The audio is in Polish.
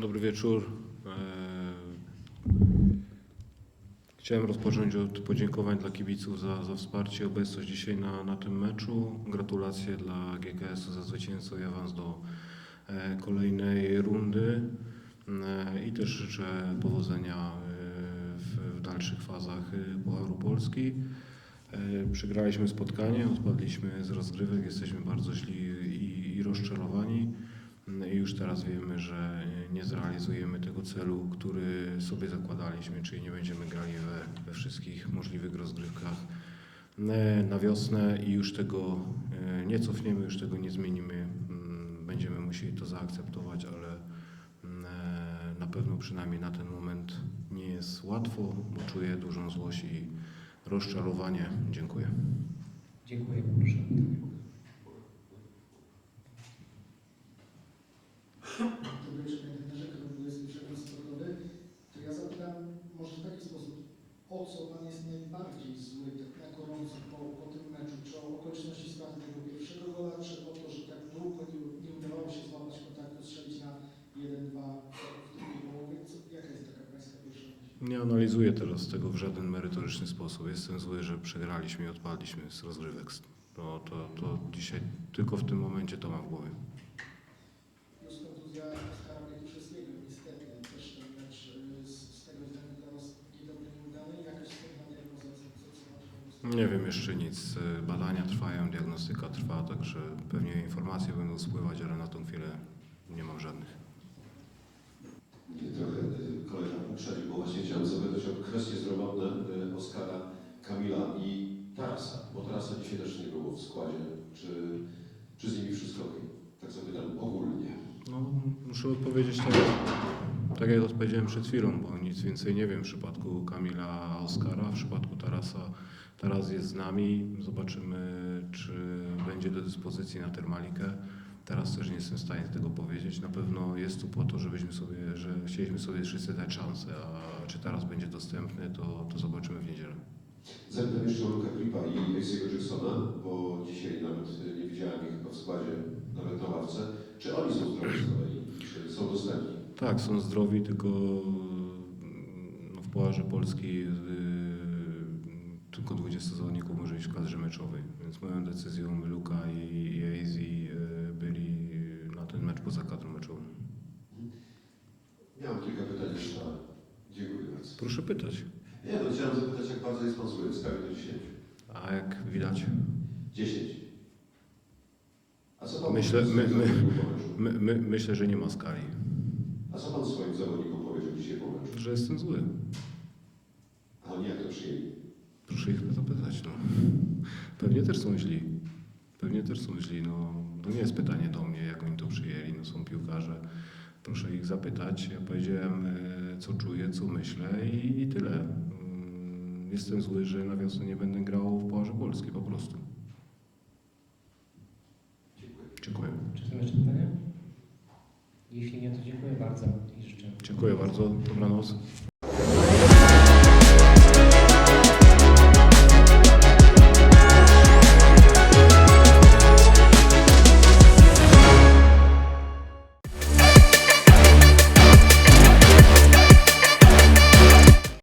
Dobry wieczór. E, Chciałem rozpocząć od podziękowań dla kibiców za, za wsparcie i obecność dzisiaj na, na tym meczu. Gratulacje dla GKS-u za zwycięstwo i awans do e, kolejnej rundy. E, I też życzę powodzenia w, w dalszych fazach Pucharu Polski. Przegraliśmy spotkanie, odpadliśmy z rozgrywek, jesteśmy bardzo źli i, i rozczarowani. Już teraz wiemy, że nie zrealizujemy tego celu, który sobie zakładaliśmy, czyli nie będziemy grali we, we wszystkich możliwych rozgrywkach e, na wiosnę i już tego e, nie cofniemy, już tego nie zmienimy. Mm, Będziemy musieli to zaakceptować, ale mm, e, na pewno przynajmniej na ten moment nie jest łatwo, bo czuję dużą złość i rozczarowanie. Dziękuję. Dziękuję, proszę. Dobry wieczór, panie trenerze, Karol jest przekaz sportowy. To ja zapytam może w taki sposób, o co pan jest najbardziej zły tak na gorąco po, po tym meczu? Czy o okoliczności straty tego pierwszego gola, czy o to, że tak długo nie, nie udawało się złapać kontaktu, strzelić na 1-2 w drugiej połowie? Co, jaka jest taka pańska pierwsza myśl? Nie analizuję teraz tego w żaden merytoryczny sposób. Jestem zły, że przegraliśmy i odpadliśmy z rozgrywek. To, to, to dzisiaj tylko w tym momencie to mam w głowie. Plus kontuzja Oskara Pietruszewskiego, niestety też ten mecz y, z, z tego względu dla nas niedobry, nieudany. Jakaś wstępna diagnoza, co, co, co masz Nie wiem jeszcze nic. Badania trwają, diagnostyka trwa, także pewnie informacje będą spływać, ale na tą chwilę nie mam żadnych. Nie, Trochę y, kolega uprzedził, bo właśnie chciałem zapytać o kwestie zdrowotne y, Oskara, Kamila i Tarasa, bo Tarasa dzisiaj też nie było w składzie. Czy, czy z nimi wszystko ok? Tak zapytam ogólnie. No, muszę odpowiedzieć tak, tak jak odpowiedziałem przed chwilą, bo nic więcej nie wiem w przypadku Kamila Oskara, w przypadku Tarasa. Taras jest z nami, zobaczymy czy będzie do dyspozycji na Termalikę. Teraz też nie jestem w stanie tego powiedzieć. Na pewno jest tu po to, żebyśmy sobie, że chcieliśmy sobie wszyscy dać szansę, a czy teraz będzie dostępny, to, to zobaczymy w niedzielę. Zapytam jeszcze o Luka Klipa i Ace'ego Jacksona, bo dzisiaj nawet y, nie widziałem ich chyba w składzie, nawet na ławce. Czy oni są zdrowi z kolei? Czy są dostępni? Tak, są zdrowi, tylko mm, no, w Pucharze Polski yy, tylko 20 zawodników może iść w kadrze meczowej, więc moją decyzją Luka i, Proszę pytać. Nie, no chciałem zapytać, jak bardzo jest Pan zły w skali do 10? A jak widać, 10. A co Pan Myślę- my- my- my, my, myślę, że nie ma skali, A co Pan swoim zawodnikom powiedział dzisiaj po meczu? że jestem zły. A oni jak to przyjęli? Proszę ich zapytać. No. Pewnie też są źli. Pewnie też są źli. No, to nie jest pytanie do mnie, jak oni to przyjęli. No, są piłkarze. Proszę ich zapytać. Ja powiedziałem, e, co czuję, co myślę i, i tyle. Mm, Jestem zły, że na wiosnę nie będę grał w Pucharze Polski po prostu. Dziękuję. Dziękuję. Czy są jeszcze pytania? Jeśli nie, to dziękuję bardzo i życzę. Dziękuję bardzo. Dobranoc.